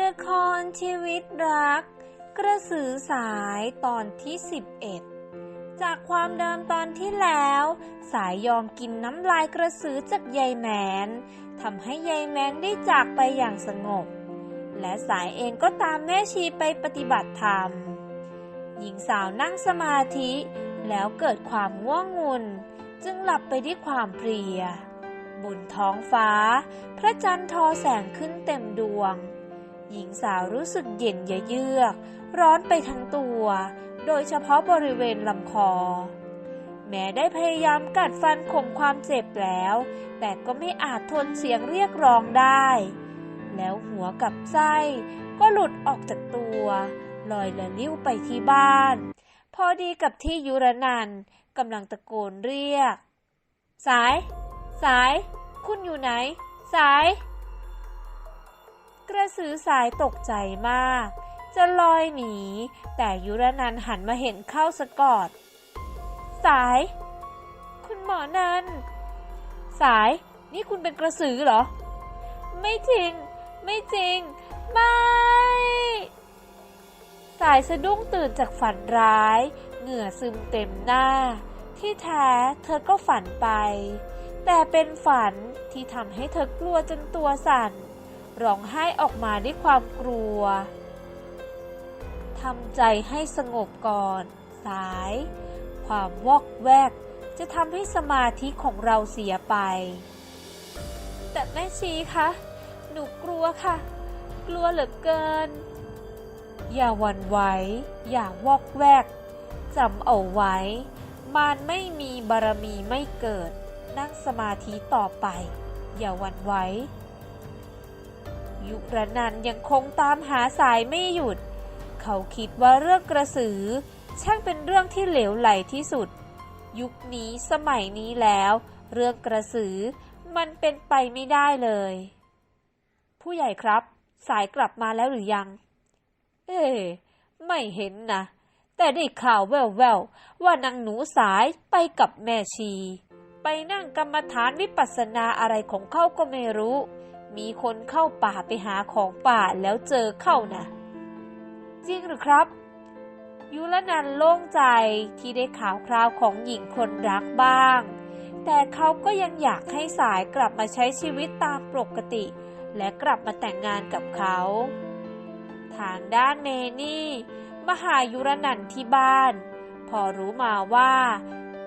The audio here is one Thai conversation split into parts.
ละครชีวิตรัก กระสือสายตอนที่ 11 จากความเดิมตอนที่แล้ว สายยอมกินน้ำลายกระสือจากยายแมนทำให้ยายแมนได้จากไปอย่างสงบ และสายเองก็ตามแม่ชีไปปฏิบัติธรรม หญิงสาวนั่งสมาธิแล้วเกิดความง่วงงุน จึงหลับไปด้วยความเพลียบนท้องฟ้า พระจันทร์ทอแสงขึ้นเต็มดวง หญิงสาวรู้สึกเย็นเยือก ร้อนไปทั้งตัว โดยเฉพาะบริเวณลำคอ แม้ได้พยายามกัดฟันข่มความเจ็บแล้ว แต่ก็ไม่อาจทนเสียงเรียกร้องได้ แล้วหัวกับไส้ก็หลุดออกจากตัวลอยละลิ้วไปที่บ้าน พอดีกับที่ยุรนันกำลังตะโกนเรียก สาย สาย คุณอยู่ไหน สาย กระสือสายตกใจมาก จะลอยหนี แต่ยุรนันหันมาเห็นเข้าสะกอด สาย คุณหมอนัน สาย นี่คุณเป็นกระสือเหรอ ไม่จริง ไม่จริง ไม่ สายสะดุ้งตื่นจากฝันร้าย เหงื่อซึมเต็มหน้า ที่แท้เธอก็ฝันไป แต่เป็นฝันที่ทำให้เธอกลัวจนตัวสั่น ร้องไห้ออกมาด้วยความกลัว ทำใจให้สงบก่อน สาย ความวอกแวกจะทำให้สมาธิของเราเสียไป แต่แม่ชีคะ หนูกลัวค่ะ กลัวเหลือเกิน อย่าวันไหว อย่าวอกแวก จำเอาไว้ มารไม่มีบารมีไม่เกิด นั่งสมาธิต่อไป อย่าวันไหว ยุรนันยังคงตามหาสายไม่หยุด เขาคิดว่าเรื่องกระสือ ช่างเป็นเรื่องที่เหลวไหลที่สุด ยุคนี้สมัยนี้แล้ว เรื่องกระสือมันเป็นไปไม่ได้เลย ผู้ใหญ่ครับ สายกลับมาแล้วหรือยัง เอ๊ไม่เห็นนะ แต่ได้ข่าวแววๆว่านางหนูสายไปกับแม่ชี ไปนั่งกรรมฐานวิปัสสนาอะไรของเขาก็ไม่รู้ มีคนเข้าป่าไปหาของป่าแล้วเจอเข้านะจริงหรือครับ ยุรนันโล่งใจที่ได้ข่าวคราวของหญิงคนรักบ้าง แต่เขาก็ยังอยากให้สายกลับมาใช้ชีวิตตามปกติ และกลับมาแต่งงานกับเขา ทางด้านเมนี่มาหายุรนันที่บ้าน พอรู้มาว่า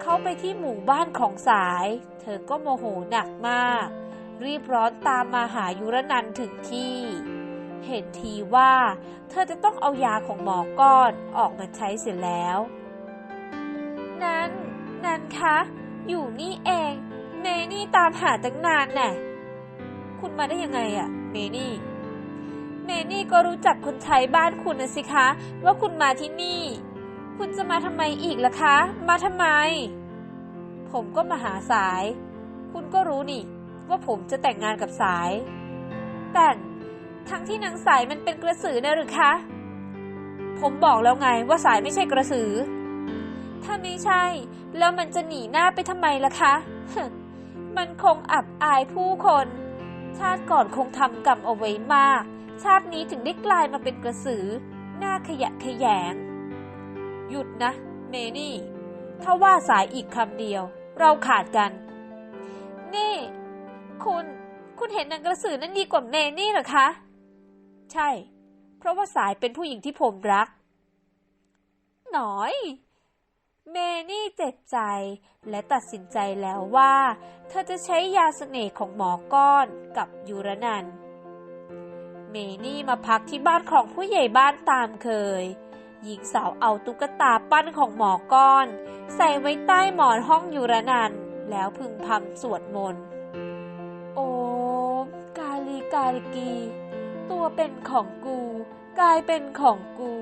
เขาไปที่หมู่บ้านของสาย เธอก็โมโหหนักมาก รีบร้อนตามมาหายุรนันถึงที่ เห็นทีว่าเธอจะต้องเอายาของหมอก้อนออกมาใช้เสร็จแล้ว นันนันคะ อยู่นี่เอง เมนี่ตามหาตั้งนานแน่คุณมาได้ยังไงอะเมนี่เมนี่ก็รู้จักคนใช้บ้านคุณนะสิคะ ว่าคุณมาที่นี่ คุณจะมาทำไมอีกล่ะคะ มาทำไม ผมก็มาหาสาย คุณก็รู้นี่ ว่าผมจะแต่งงานกับสาย แต่ทั้งที่นางสายมันเป็นกระสือนะหรือคะ ผมบอกแล้วไงว่าสายไม่ใช่กระสือ ถ้าไม่ใช่ แล้วมันจะหนีหน้าไปทำไมล่ะคะ มันคงอับอายผู้คน ชาติก่อนคงทำกรรมเอาไว้มาก ชาตินี้ถึงได้กลายมาเป็นกระสือ หน้าขยะขยง หยุดนะ เมนี่ ถ้าว่าสายอีกคำเดียว เราขาดกัน นี่ คุณ คุณเห็นนางกระสือนั้นดีกว่าเมนี่เหรอคะ ใช่ เพราะว่าสายเป็นผู้หญิงที่ผมรัก หน่อย เมนี่เจ็บใจและตัดสินใจแล้วว่า เธอจะใช้ยาเสน่ห์ของหมอก้อนกับยูรนัน เมนี่มาพักที่บ้านของผู้ใหญ่บ้านตามเคยหญิงสาวเอาตุ๊กตาปั้นของหมอก้อน ใส่ไว้ใต้หมอนห้องยูรนัน แล้วพึมพำสวดมนต์ กาลิกี ตัวเป็นของกูกลายเป็นของกู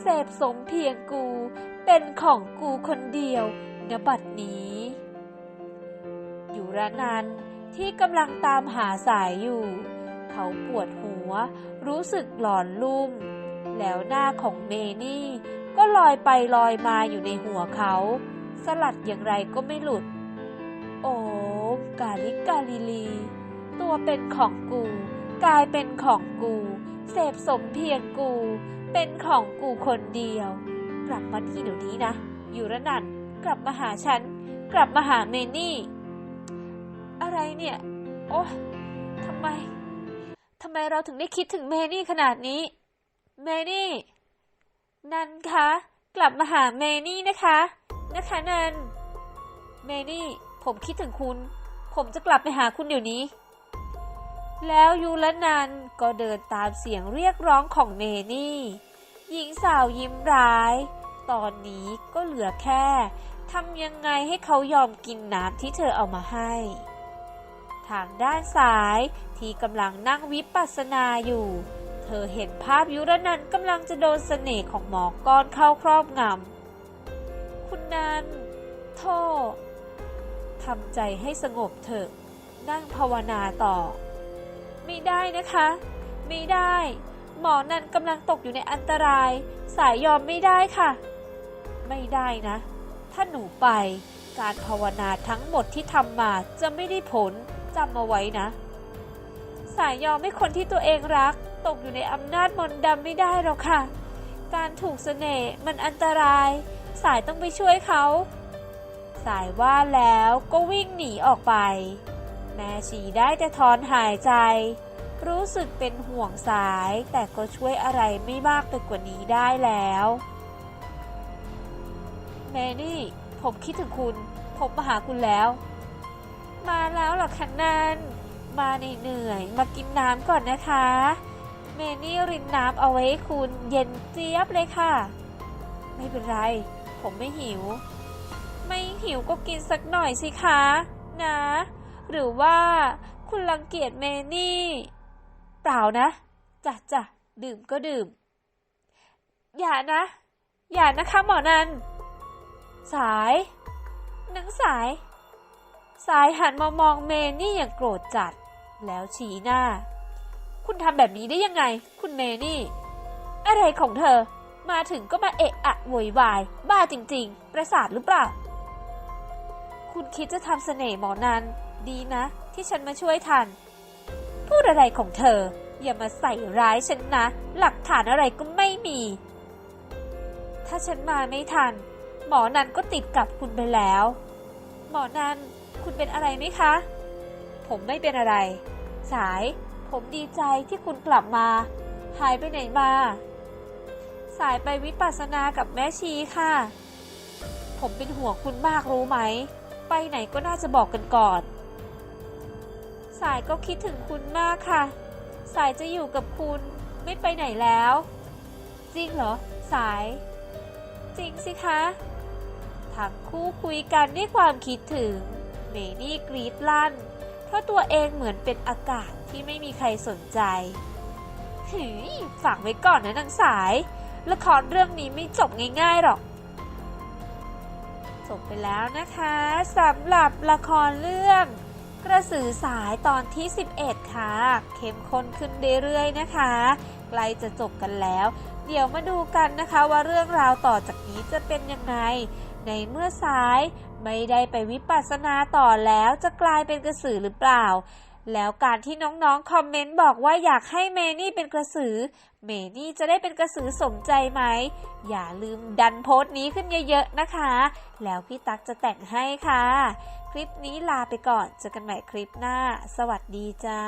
เสพสมเพียงกู เป็นของกูคนเดียวณบัดนี้อยู่ระนันท์ที่กำลังตามหาสายอยู่ เขาปวดหัว รู้สึกหลอนลุ่ม แล้วหน้าของเมนี่ก็ลอยไปลอยมาอยู่ในหัวเขา สลัดอย่างไรก็ไม่หลุด โอ้กาลิกาลิลี ตัวเป็นของกูกลายเป็นของกู เสพสมเพียงกู เป็นของกูคนเดียว กลับมาที่เดี๋ยวนี้นะ อยู่ระนันกลับมาหาฉัน กลับมาหาเมนี่ อะไรเนี่ย โอ๊ยทำไมทำไมเราถึงได้คิดถึงเมนี่ขนาดนี้ เมนี่ นันคะ กลับมาหาเมนี่นะคะ นะคะนัน เมนี่ ผมคิดถึงคุณ ผมจะกลับไปหาคุณเดี๋ยวนี้ แล้วยูและนันก็เดินตามเสียงเรียกร้องของเมนี่ หญิงสาวยิ้มร้าย ตอนนี้ก็เหลือแค่ทำยังไงให้เขายอมกินน้ำที่เธอเอามาให้ ทางด้านซ้ายที่กำลังนั่งวิปัสสนาอยู่ เธอเห็นภาพยุรนันกำลังจะโดนเสน่ห์ของหมอก้อนเข้าครอบงำ คุณนันโทษทำใจให้สงบเถอะ นั่งภาวนาต่อ ไม่ได้นะคะ ไม่ได้ หมอนันกำลังตกอยู่ในอันตราย สายยอมไม่ได้ค่ะ ไม่ได้นะ ถ้าหนูไปการภาวนาทั้งหมดที่ทำมาจะไม่ได้ผลจำเอาไว้นะ สายยอมให้คนที่ตัวเองรัก ตกอยู่ในอำนาจมนต์ดำไม่ได้หรอกค่ะ การถูกเสน่ห์มันอันตราย สายต้องไปช่วยเขา สายว่าแล้วก็วิ่งหนีออกไป แม่ชีได้แต่ถอนหายใจ รู้สึกเป็นห่วงสาย แต่ก็ช่วยอะไรไม่มากไปกว่านี้ได้แล้ว แมนี่ ผมคิดถึงคุณ ผมมาหาคุณแล้ว มาแล้วหรอคะนันมาเหนื่อยมากินน้ำก่อนนะคะ เมนี่รินน้ำเอาไว้ให้คุณเย็นเจี๊ยบเลยค่ะ ไม่เป็นไร ผมไม่หิว ไม่หิวก็กินสักหน่อยสิคะ นะ หรือว่าคุณรังเกียจเมนี่ เปล่านะจ้ะจ้ะดื่มก็ดื่ม อย่านะ อย่านะคะหมอนัน สายหนังสาย สายหันมามองเมนี่อย่างโกรธจัด แล้วชี้หน้า คุณทำแบบนี้ได้ยังไง คุณเมนี่ อะไรของเธอ มาถึงก็มาเอะอะโวยวาย บ้าจริง ๆ ประสาทหรือเปล่า คุณคิดจะทำเสน่ห์หมอนัน ดีนะ ที่ฉันมาช่วยทัน พูดอะไรของเธอ อย่ามาใส่ร้ายฉันนะ หลักฐานอะไรก็ไม่มี ถ้าฉันมาไม่ทัน หมอนันก็ติดกับคุณไปแล้ว หมอนันคุณเป็นอะไรไหมคะ ผมไม่เป็นอะไร สาย ผมดีใจที่คุณกลับมา หายไปไหนมา สายไปวิปัสสนากับแม่ชีค่ะ ผมเป็นห่วงคุณมากรู้ไหม ไปไหนก็น่าจะบอกกันก่อน สายก็คิดถึงคุณมากค่ะ สายจะอยู่กับคุณไม่ไปไหนแล้ว จริงเหรอ สาย จริงสิคะทั้งคู่คุยกันด้วยความคิดถึง เมนี่กรีดลั่น เพราะตัวเองเหมือนเป็นอากาศที่ไม่มีใครสนใจหืยฝากไว้ก่อนนะนางสาย ละครเรื่องนี้ไม่จบง่ายๆหรอก จบไปแล้วนะคะสำหรับละครเรื่อง กระสือสายตอนที่ 11 ค่ะ เข้มข้นขึ้นเรื่อยๆนะคะ ใกล้จะจบกันแล้ว เดี๋ยวมาดูกันนะคะว่าเรื่องราวต่อจากนี้จะเป็นยังไง ในเมื่อสายไม่ได้ไปวิปัสสนาต่อแล้วจะกลายเป็นกระสือหรือเปล่า แล้วการที่น้องๆคอมเมนต์บอกว่าอยากให้เมนี่เป็นกระสือ เมนี่จะได้เป็นกระสือสมใจไหม อย่าลืมดันโพสต์นี้ขึ้นเยอะๆนะคะ แล้วพี่ตั๊กจะแต่งให้ค่ะ ลิปนี้ลาไปก่อน เจอกันใหม่คลิปหน้า สวัสดีจ้า